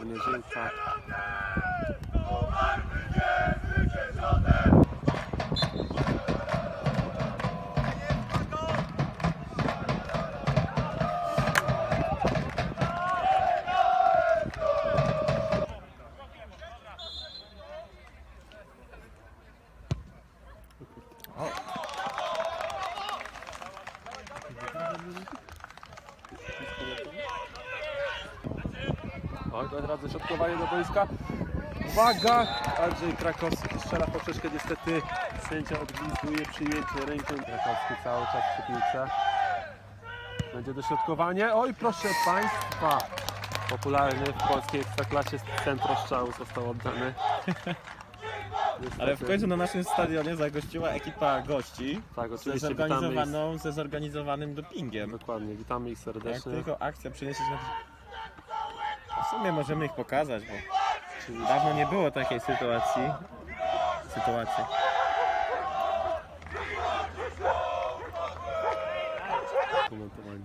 spokojnie, Żyłka. Oj, to od razu środkowanie do boiska. Uwaga! Andrzej Krakowski strzela poprzeczkę. Niestety sędzia odgwizduje przyjęcie ręką. Krakowski cały czas przy piłce. Będzie dośrodkowanie. Oj, proszę Państwa! Popularny w polskiej ekstraklasie centro strzału został oddany. Niestety. Ale w końcu na naszym stadionie zagościła ekipa gości Tak, ze witamy ich, zorganizowaną, ze zorganizowanym dopingiem. dokładnie, witamy ich Jak serdecznie. tylko akcja przyniesie. W sumie możemy ich pokazać, bo dawno nie było takiej sytuacji. Sytuacji.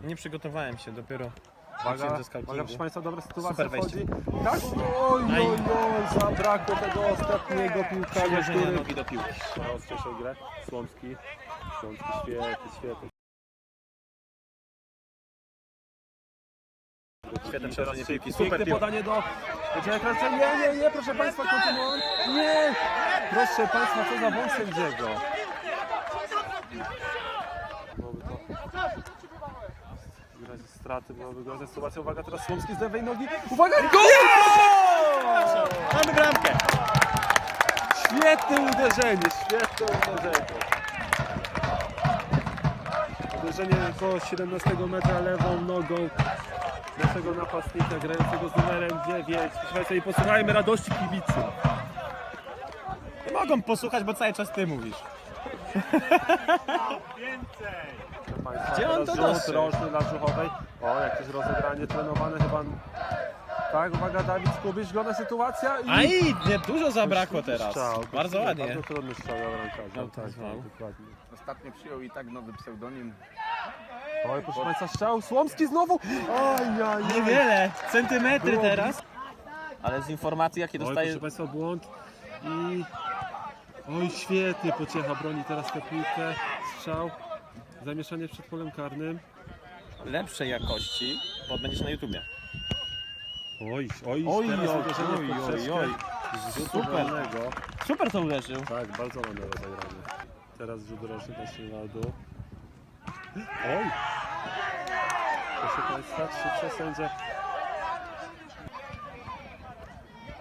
Nie przygotowałem się, dopiero Uwaga, uwaga, proszę Państwa, dobra sytuacja Super wejście. wchodzi. Tak, oj, Aj. oj, oj, zabrakło tego ostatniego piłkarza, Przyłożenie który nogi do piłki. grę. Słomski, Słomski, świetny, świetny. Świetne przełożenie piłki, Piękne super piłka. podanie do Krawca. Nie, nie, nie, proszę Państwa, kontynuując. Nie! Proszę Państwa, co za błąd sędziego. Byłoby to... W razie straty byłaby groźna sytuacja. Uwaga, teraz Słomski z lewej nogi. Uwaga, gol! Mamy bramkę! Świetne uderzenie, świetne uderzenie. Uderzenie około 17 metra lewą nogą naszego napastnika grającego z numerem 9. Proszę Państwa, i posłuchajmy radości kibicy. Nie mogą posłuchać, bo cały czas ty mówisz. Proszę Państwa, Gdzie on teraz to rzut dostrzegł? dla Żuchowej. O, jakieś rozegranie trenowane chyba. Tak, uwaga, Dawid Skubisz, glona sytuacja i... Aj, nie dużo zabrakło teraz. Strzał, Bardzo ładnie. Bardzo trudny strzał dla bramkarza. No, tak, tak, no. tak, dokładnie. Ostatnio przyjął i tak nowy pseudonim. Oj, proszę Państwa, strzał, Słomski znowu! Ja. Niewiele, centymetry teraz. Ale z informacji jakie Oj, dostaję... proszę Państwa, błąd i... Oj, świetnie Pociecha broni teraz tę piłkę. Strzał. Zamieszanie przed polem karnym. lepszej jakości, bo będziesz na YouTubie. Oj, oj, Oj, teraz oj, uderzenie oj, oj, poprzeczkę. oj. Rzutu Super. wolnego. Super to uderzył. Tak, bardzo ładne rozegranie. Teraz rzut roczny na Szynaldu. Oj! Proszę Państwa, trzy przesędzie.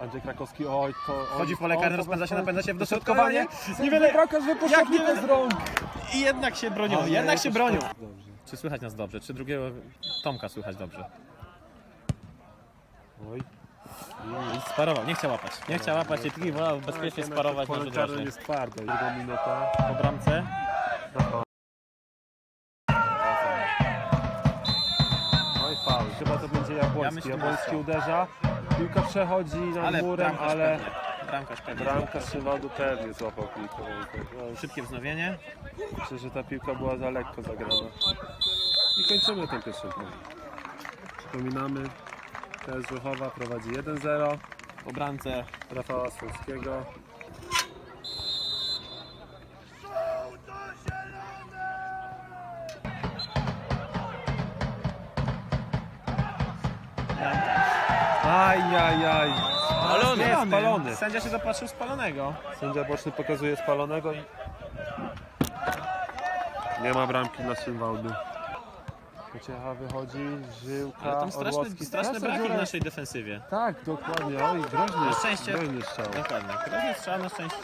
Andrzej Krakowski, oj, to... oj, Wchodzi w pole karne, rozpędza się, napędza się w dośrodkowanie. Niewiele bramkarz wypuszcza jak nie- z rąk. I jednak się bronią, Ale jednak się jakoś bronią. tak Dobrze. Czy słychać nas dobrze? Czy drugiego Tomka słychać dobrze? Oj. I sparował, nie chciał łapać. Nie chciał łapać tylko wolał bezpiecznie Tak, sparować na rzut roczny. jest twarde. Druga minuta. Po bramce. To będzie Jabłoński. Ja myślę, że Jabłoński to. uderza. Piłka przechodzi nad Ale murem, bramkarz ale pewnie. Bramkarz pewnie. bramka Szymadu pewnie złapał piłkę. Szybkie wznowienie. Myślę, że ta piłka była za lekko zagrana. I kończymy ten pierwszy plan. Przypominamy, TS Żuchowa prowadzi 1-0. Po bramce Rafała Słowskiego. Ajajaj. Spalony. Nie, spalony. Sędzia się zapatrzył spalonego. Sędzia boczny pokazuje spalonego i nie ma bramki na Szynwałdu. Pociecha wychodzi, Żyłka, Ale tam straszne, Orłowski. straszne Straszna braki w dziura. naszej defensywie. Tak, dokładnie. Oj, groźny, Na szczęście- groźny strzał. Dokładnie. Strzał na szczęście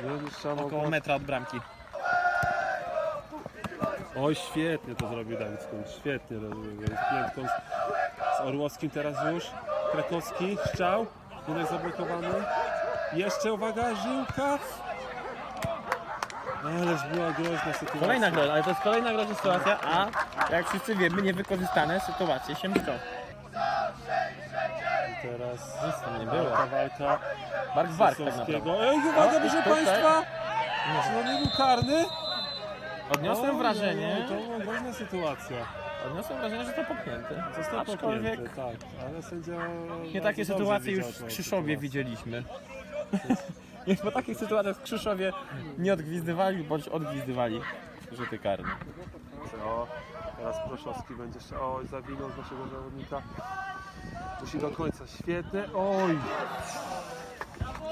Groźny strzał około metra od bramki. Oj, świetnie to zrobił Dawid Skuncz, świetnie z, z Orłowskim teraz już. Krakowski, strzał, jednak zablokowany. Jeszcze uwaga, Żyłka. Ależ była groźna sytuacja. Kolejna groźna, ale to jest kolejna groźna sytuacja, a jak wszyscy wiemy, niewykorzystane sytuacje się mszczą. I teraz Nic tam nie było. walka, walka. Bark w bark tak naprawdę. Ej, uwaga, O, proszę tutaj- Państwa! Czy to nie był karny? Odniosłem wrażenie, To była groźna sytuacja. Odniosłem wrażenie, że to popchnięty. Został Aczkolwiek popchnięty, tak, ale sędzia... nie bardzo takie dobrze sytuacje już widział w tą Krzyszowie sytuację. widzieliśmy. Nie po takich sytuacjach w Krzyszowie nie odgwizdywali bądź odgwizdywali rzuty karne. O, teraz Proszowski będzie jeszcze. Oj, zawinął z naszego zawodnika. Musi do końca. Świetne. Oj!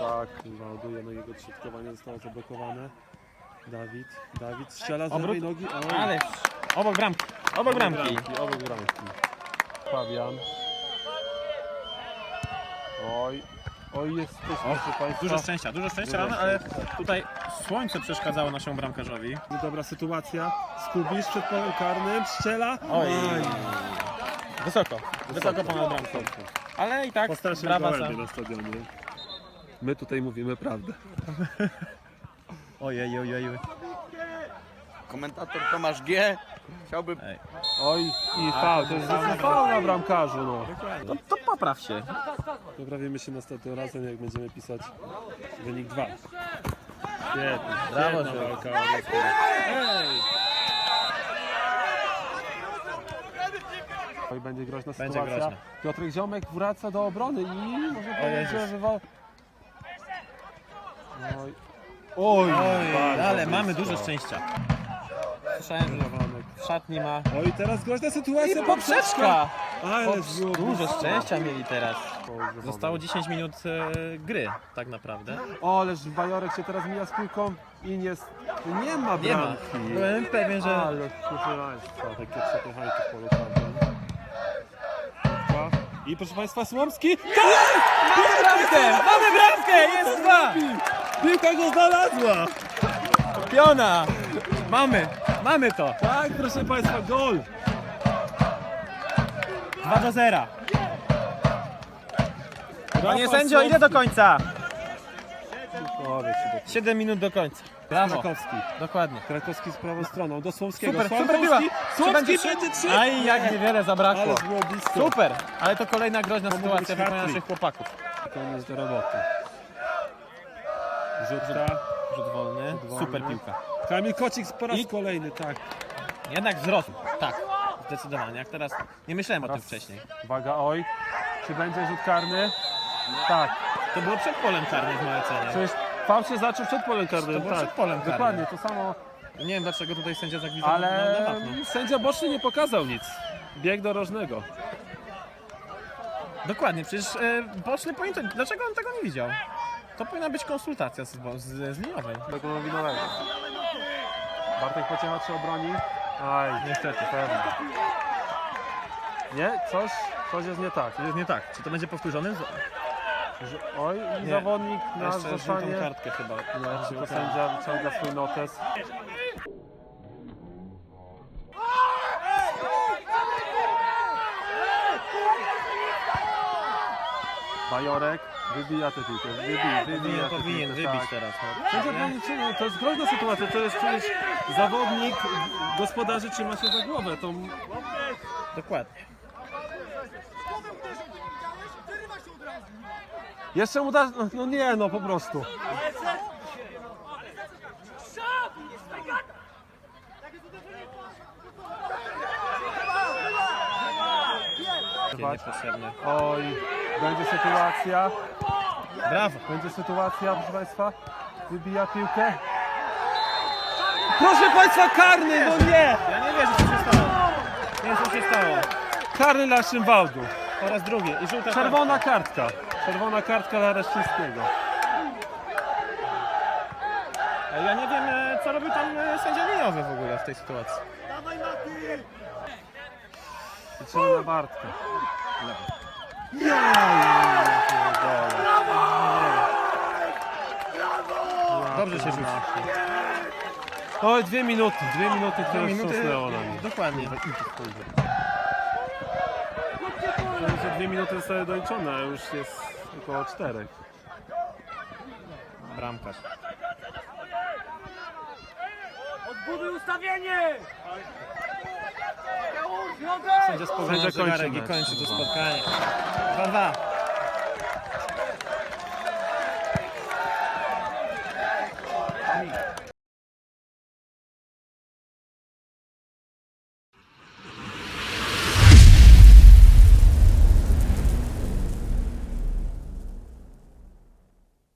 Tak, ładuje, no jego środkowanie zostało zablokowane. Dawid, Dawid strzela z Obrót. lewej nogi. Oj. Ale obok bramki, obok bramki. Obok bramki. Fabian. Oj. Oj, jest też, proszę Państwa. Dużo szczęścia, dużo szczęścia, Dużo ale tutaj słońce przeszkadzało naszemu bramkarzowi. Dobra sytuacja. Skubisz przed polem karnym, strzela. Oj. Wysoko, wysoko ponad bramką. Ale i tak Po starszym brawa za... gołębie na stadionie. My tutaj mówimy prawdę. Ojej, ojej, ojej. Komentator Tomasz G. Chciałby Ej. Oj, i faul, to jest faul na bramkarzu, no. To, to popraw się. Poprawimy się następnym razem, jak będziemy pisać wynik 2. Świetnie, Brawo, świetna walka. Ej! Oj, będzie groźna Będzie sytuacja. groźna. Piotrek Ziomek wraca do obrony i może powiedzieć, Jezus. że wywal... Oj, Oj, bardzo ale mamy blisko. dużo szczęścia. Słyszałem, że. W szatni ma... Oj, teraz groźna sytuacja, I poprzeczka! Ale było Dużo szczęścia mieli teraz. Zostało 10 minut e, gry, tak naprawdę. O, ależ Bajorek się teraz mija z piłką i nie, nie ma Nie ma. bramki. Byłem pewien, że... Ale proszę Państwa, takie przepychanki w polu karnym. I proszę Państwa, Słomski. Mamy bramkę! Mamy bramkę! Jest dwa! Piłka go znalazła. Piona! Mamy! Mamy to! Tak, proszę Państwa, gol. 2 do 0. Panie sędzio, ile do końca? Powiedz się do 7 minut do końca. Brawo. Krakowski. Dokładnie. Krakowski z prawą stroną, do Słomskiego. Super, super piła. Słomski będzie trzy? Aj, jak niewiele zabrakło. Ale było blisko. Super, ale to kolejna groźna To mógł sytuacja wykonania hat-trick. naszych chłopaków. Koniec do roboty. Rzutka. Rzut wolny. super piłka. Kamil Kocik po raz I- kolejny, tak. Jednak wzrost. Tak, zdecydowanie. Jak teraz, nie myślałem o tym wcześniej. Uwaga, oj. Czy będzie rzut karny? Tak. To było przed polem karnym w mojej ocenie. Przecież faul się zaczął przed polem karnym. To było tak. przed polem karnym. Dokładnie, to samo. Nie wiem dlaczego tutaj sędzia zagwizdał Ale na, wapno. sędzia boczny nie pokazał nic. Bieg do rożnego. Dokładnie, przecież e, boczny powinien to, Dlaczego on tego nie widział? To powinna być konsultacja z, z, z. Tego nowinowego. Bartek Pociecha czy obroni? Aj, Niestety. pewnie. Nie? Coś? Coś jest nie tak. To jest nie tak. Czy to będzie powtórzony? Że, oj, i Nie. zawodnik na Jeszcze żółtą zostanie. kartkę chyba. Nie, tylko sędzia wyciąga swój notes. Bajorek wybija tę piłkę, wybija, wybija Powinien, tę powinien piłkę, wybić tak. teraz. Sędzia No. powinien czynić, to jest groźna sytuacja, to jest przecież zawodnik, gospodarzy trzyma się za głowę, to Dokładnie. jeszcze mu da, no, no nie no po prostu. Niepotrzebne. Oj, będzie sytuacja, Brawo. będzie sytuacja, proszę Państwa, wybija piłkę. Proszę Państwa, karny, no nie! Ja nie wierzę, co się stało. Nie wiem, co się stało. Karny dla Szymwałdu. Po raz drugi. I żółta Czerwona kartka. Czerwona kartka dla Reszczyńskiego. Ja nie wiem, e, co robił tam e, sędzia liniowy w ogóle w tej sytuacji. Liczymy na Bartka. Dobrze się rzuci. Oj, dwie minuty, dwie minuty, które minuty. wstrząsnęło nami. Dokładnie. Jeszcze dwie minuty zostały doliczone, a już jest około czterech. Bramkarz. Odbuduj ustawienie! Sędzia spogląda zegarek i kończy to spotkanie. 2-2.